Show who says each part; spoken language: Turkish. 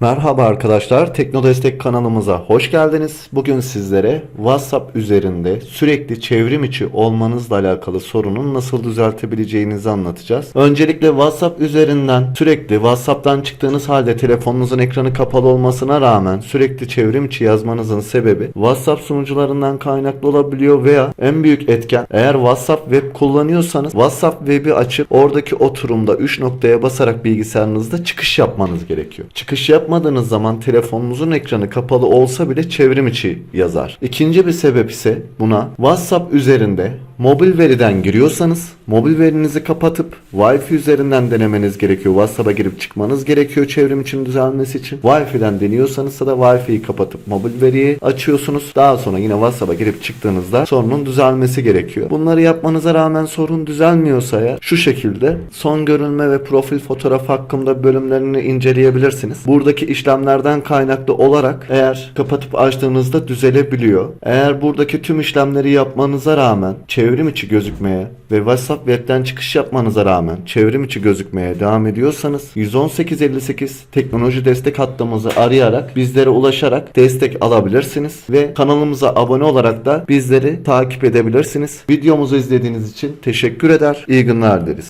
Speaker 1: Merhaba arkadaşlar, Tekno Destek kanalımıza hoş geldiniz. Bugün sizlere WhatsApp üzerinde sürekli çevrim içi olmanızla alakalı sorunun nasıl düzeltebileceğinizi anlatacağız. Öncelikle WhatsApp üzerinden sürekli WhatsApp'tan çıktığınız halde telefonunuzun ekranı kapalı olmasına rağmen sürekli çevrim içi yazmanızın sebebi WhatsApp sunucularından kaynaklı olabiliyor veya en büyük etken eğer WhatsApp web kullanıyorsanız WhatsApp web'i açıp oradaki oturumda 3 noktaya basarak bilgisayarınızda çıkış yapmanız gerekiyor. Çıkış yapmadığınız zaman telefonunuzun ekranı kapalı olsa bile çevrim içi yazar. İkinci bir sebep ise buna WhatsApp üzerinde mobil veriden giriyorsanız mobil verinizi kapatıp Wi-Fi üzerinden denemeniz gerekiyor. WhatsApp'a girip çıkmanız gerekiyor çevrim için düzelmesi için. Wi-Fi'den deniyorsanız da Wi-Fi'yi kapatıp mobil veriyi açıyorsunuz. Daha sonra yine WhatsApp'a girip çıktığınızda sorunun düzelmesi gerekiyor. Bunları yapmanıza rağmen sorun düzelmiyorsa ya şu şekilde son görünme ve profil fotoğraf hakkında bölümlerini inceleyebilirsiniz. Buradaki işlemlerden kaynaklı olarak eğer kapatıp açtığınızda düzelebiliyor. Eğer buradaki tüm işlemleri yapmanıza rağmen çevrim içi gözükmeye ve WhatsApp web'ten çıkış yapmanıza rağmen çevrim içi gözükmeye devam ediyorsanız 11858 teknoloji destek hattımızı arayarak bizlere ulaşarak destek alabilirsiniz ve kanalımıza abone olarak da bizleri takip edebilirsiniz. Videomuzu izlediğiniz için teşekkür eder. İyi günler dileriz.